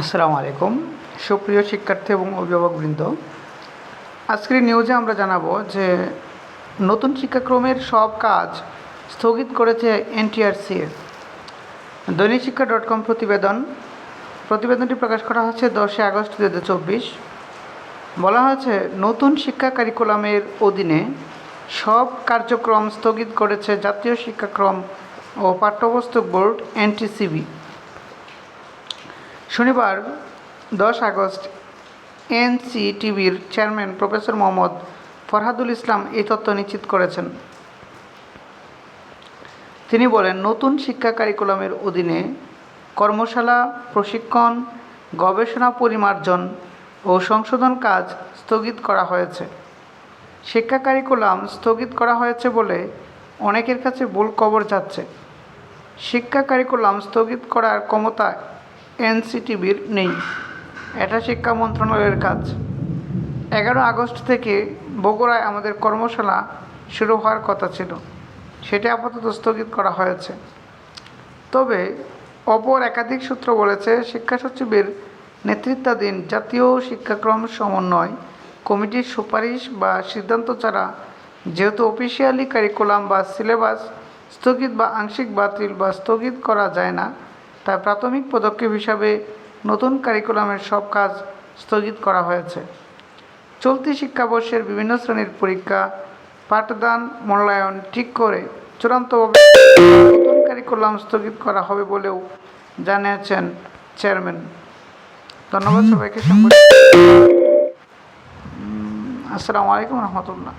আসসালামু আলাইকুম। সুপ্রিয় শিক্ষার্থী এবং অভিভাবকবৃন্দ, আজকের নিউজে আমরা জানাব যে নতুন শিক্ষাক্রমের সব কাজ স্থগিত করেছে এনটিআরসি দৈনিক শিক্ষা ডট কম প্রতিবেদন, প্রতিবেদনটি প্রকাশ করা হচ্ছে দশই আগস্ট দু হাজার চব্বিশ। বলা হয়েছে, নতুন শিক্ষা কারিকুলামের অধীনে সব কার্যক্রম স্থগিত করেছে জাতীয় শিক্ষাক্রম ও পাঠ্যপুস্তক বোর্ড এনটিসিবি শনিবার, দশ আগস্ট, এনসিটিভির চেয়ারম্যান প্রফেসর মোহাম্মদ ফরহাদুল ইসলাম এই তথ্য নিশ্চিত করেছেন। তিনি বলেন, নতুন শিক্ষা কারিকুলামের অধীনে কর্মশালা, প্রশিক্ষণ, গবেষণা পরিমার্জন ও সংশোধন কাজ স্থগিত করা হয়েছে। শিক্ষা কারিকুলাম স্থগিত করা হয়েছে বলে অনেকের কাছে ভুল খবর যাচ্ছে। শিক্ষা কারিকুলাম স্থগিত করার ক্ষমতা এনসিটিভির নেই। এটা শিক্ষা মন্ত্রণালয়ের কাজ। এগারো আগস্ট থেকে বগুড়ায় আমাদের কর্মশালা শুরু হওয়ার কথা ছিল। সেটা আপাতত স্থগিত করা হয়েছে। তবে অপর একাধিক সূত্র বলেছে, শিক্ষা সচিবের নেতৃত্বাধীন জাতীয় শিক্ষাক্রম সমন্বয় কমিটির সুপারিশ বা সিদ্ধান্ত ছাড়া যেহেতু অফিসিয়ালি কারিকুলাম বা সিলেবাস স্থগিত বা আংশিক বাতিল বা স্থগিত করা যায় না তাই প্রাথমিক পদক্ষেপ হিসাবে নতুন কারিকুলামের সব কাজ স্থগিত করা হয়েছে। চলতি শিক্ষাবর্ষের বিভিন্ন শ্রেণির পরীক্ষা, পাঠদান, মূল্যায়ন ঠিক করে চূড়ান্তভাবে নতুন কারিকুলাম স্থগিত করা হবে বলেও জানিয়েছেন চেয়ারম্যান ধন্যবাদ সবাইকে আসসালামু আলাইকুম রহমতুল্লাহ।